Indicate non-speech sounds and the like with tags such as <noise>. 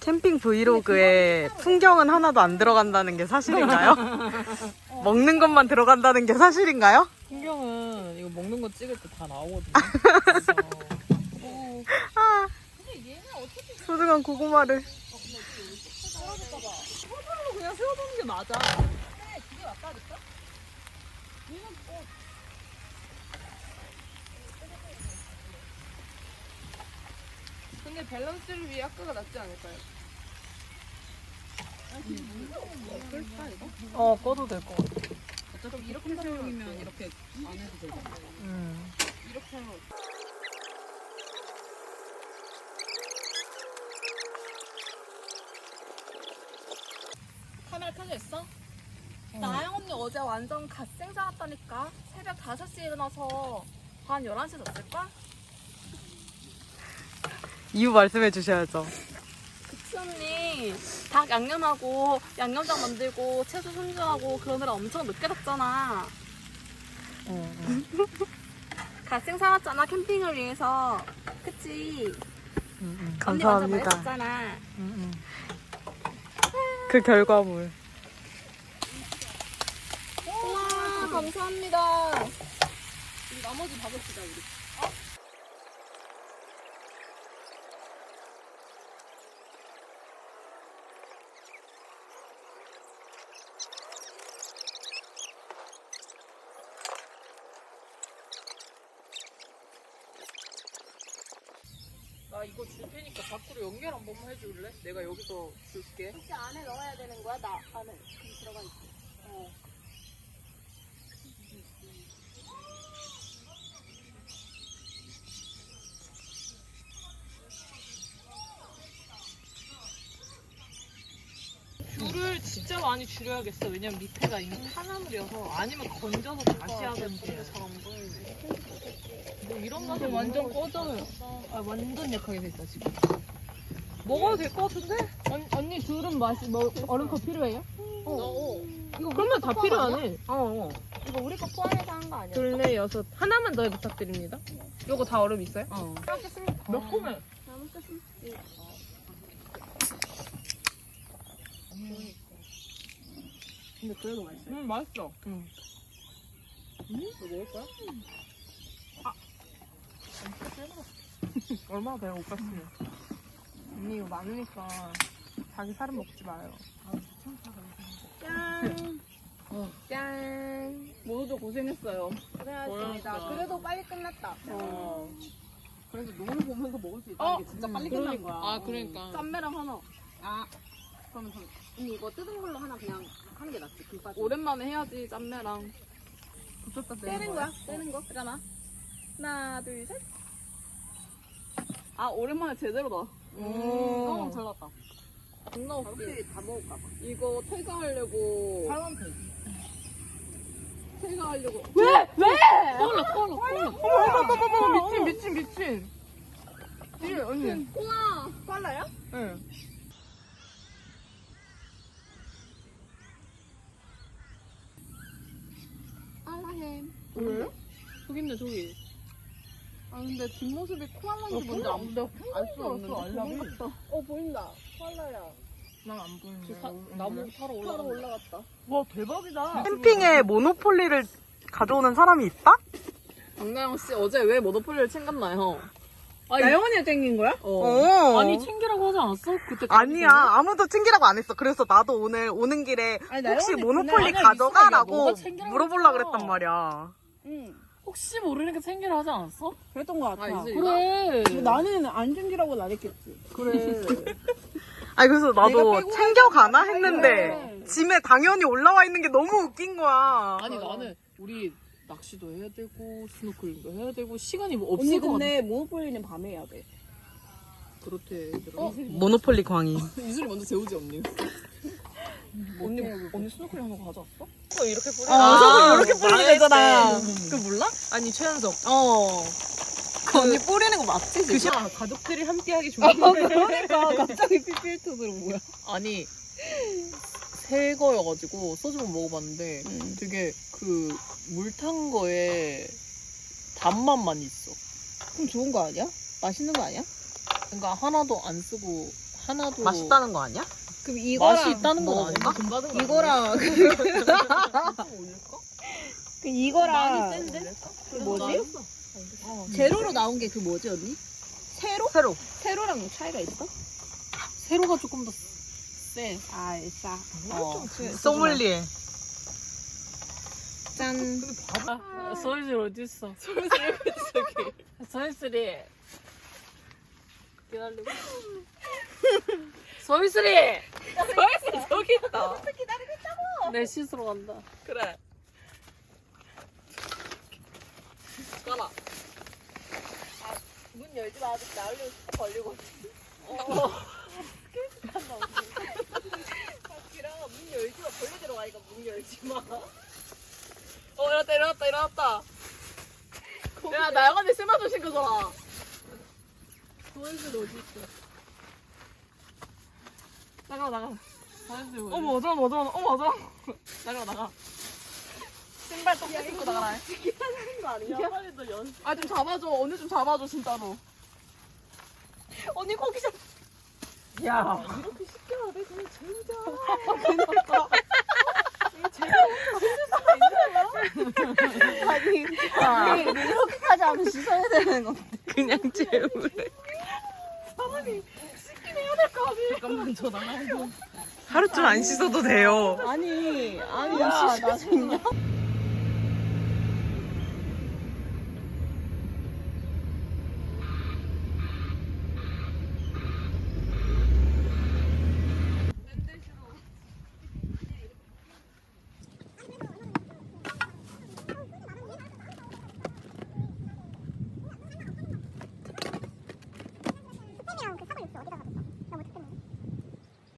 캠핑 브이로그에 풍경은 하나도 안 들어간다는 게 사실인가요? <laughs> 먹는 것만 들어간다는 게 사실인가요? 풍경은 이거 먹는 거 찍을 때 다 나오거든요. 그래서 <laughs> 아, 소중한 고구마를. 그냥 세워두는 게 맞아. 근데 밸런스를 위해 학교가 낫지 않을까요? 어, 꺼도 될 것 같아. 어차피 이렇게 사용이면 이렇게 안 해도 되잖아. 음. 이렇게 하면 카메라 켜져 있어? 나영 언니 어제 완전 갓생 살았다니까 새벽 5시에 일어나서 반 11시에 잤을걸? 이유 말씀해 주셔야죠. 그치 언니? 닭 양념하고 양념장 만들고 채소 손질하고 그러느라 엄청 늦게 잤잖아. 갓생 살았잖아 캠핑을 위해서. 그치? 언니 완전 감사합니다. 멋있었잖아. 그 결과물. 우와 감사합니다. 우리 나머지 받읍시다 우리 이거 줄 테니까 밖으로 연결 한 번만 해줄래? 내가 여기서 줄게. 혹시 안에 넣어야 되는 거야? 나 안에 들어가 있어 어. 진짜 많이 줄여야겠어. 왜냐면 밑에가 이미 파나물이어서 아니면 건져서 다시 보이네. 뭐 이런 맛에 완전 꺼져요. 아 완전 약하게 됐다 지금. 먹어도 될 것 같은데? 언, 언니 둘은 마시 뭐 얼음 컵 필요해요? 어. 이거 그러면 다 필요하네. 어. 어. 이거 우리 거 포함해서 한 거 아니야? 둘네 여섯 하나만 더 부탁드립니다. 요거 다 얼음 있어요? 어. 먹겠습니다 몇 콤에? 잘 먹겠습니다 근데 그래도 맛있어요. 음 맛있어. 응. 이거 먹을 거야? 아. 얼마나 배가 고팠으면. 언니 이거 많으니까 자기 살은 먹지 마요. 짠 짠. 모두들 고생했어요. 고생하셨습니다. 그래도 빨리 끝났다 어. 그래서 노을 보면서 먹을 수 있다는 어? 게 진짜 빨리 끝난 거야. 아 그러니까. 쌈매랑 하나 아. 그러면 저 언니 이거 뜯은 걸로 하나 그냥 한게 낫지 김밥 오랜만에 해야지 짬매랑. 붙였다 떼는 거야 떼는 거 잠깐만 하나 둘셋 아 오랜만에 제대로다. 오. 잘 났다. 존나 웃기 혹시 다 먹을까 봐. 이거 퇴사하려고 사람 돼. 퇴사하려고 콜라 콜라 콜라 콜라. 어머머머머 미친 미친 미친. 이 언니. 우와 빨라요? 응. 빨라햄 왜요? 저기 있네 저기. 아 근데 뒷모습이 코알라인지 어, 뭔지 안 돼. 알수 없는데. 알람이. 어 보인다 빨라야 난 안 보이는데. 사, 나무 타러 올라. 바로 올라갔다 와 대박이다. 캠핑에 모노폴리를 가져오는 사람이 있다? 강나영 씨 어제 왜 모노폴리를 챙겼나요? 아니, 나영언니가 챙긴 거야? 어. 어. 아니 챙기라고 하지 않았어? 그때 아니야 아무도 챙기라고 안 했어 그래서 나도 오늘 오는 길에 아니, 혹시 모노폴리 가져가라고 했잖아. 그랬단 말이야 응. 혹시 모르니까 챙기라 하지 않았어? 그랬던 것 같아. 아, 이제 그래. 근데 나는 안 챙기라고는 안 했겠지. 그래. <laughs> 아니 그래서 나도 챙겨가나 했는데 짐에 당연히 올라와 있는 게 너무 웃긴 거야 아니 나는 우리 낚시도 해야 되고 스노클링도 해야 되고 시간이 뭐 언니 없을 것 같아. 근데 모노폴리는 밤에 해야 돼. 그렇대. 얘들아. 모노폴리 광희 이슬이 먼저 재우지 언니. <laughs> 언니 언니 스노클 하는 거 가져왔어? 이렇게 뿌리. 아, 이렇게 뿌리는 거잖아. 그 몰라? 아니 최현석. 어. 그 언니 뿌리는 거 맞지 지금? 그 시간 가족들이 함께하기 좋은. 그러니까 <laughs> 갑자기 피필터들은 뭐야? 아니 새 거여가지고 소주만 먹어봤는데 되게 그 물 탄 거에 단맛만 있어. 그럼 좋은 거 아니야? 맛있는 거 아니야? 그러니까 하나도 안 쓰고 하나도 맛있다는 거 아니야? 그럼 이거랑 맛이 있다는 건 먹어볼까? 아닌가? <laughs> 이거랑 그 이거랑 그 뭐지? 제로로 나온 게 그 뭐지 언니? 세로? 새로. 세로랑 차이가 있어? 세로가 조금 더 세. 아, 싸. 어. 소믈리에. 짠. 아, 소희슬 어디 있어? 소희슬 저기. 소희슬이 기다리고. 소희슬이. 소희슬 저기 있다. 기다리고 있다고. 내 씻으러 간다. 그래. 가라. 문 열지 마. 아직 나오려고 스톱 걸리고. 기랑아 문 열지 마. 벌레 들어가니까 문 열지 마. 어 일어났다 일어났다 일어났다. 야 나영언니 쓰마도 신거잖아. 소희슬 어디 있어? 나가 나가. 소희슬 어디 어머 어쩌 어쩌 어머 어쩌. <laughs> 나가 나가. 신발 또 신고 나가라. 야, 빨리 너 연. 아 좀 잡아줘. 언니 좀 잡아줘 진짜로. 언니 거기 좀. 야. <laughs> 이렇게까지 하면 씻어야 되는 거. 그냥 재우래. 잠깐만 저 나가고. 하루쯤 안 씻어도 돼요. 아니, 아니, 야, 나 정말.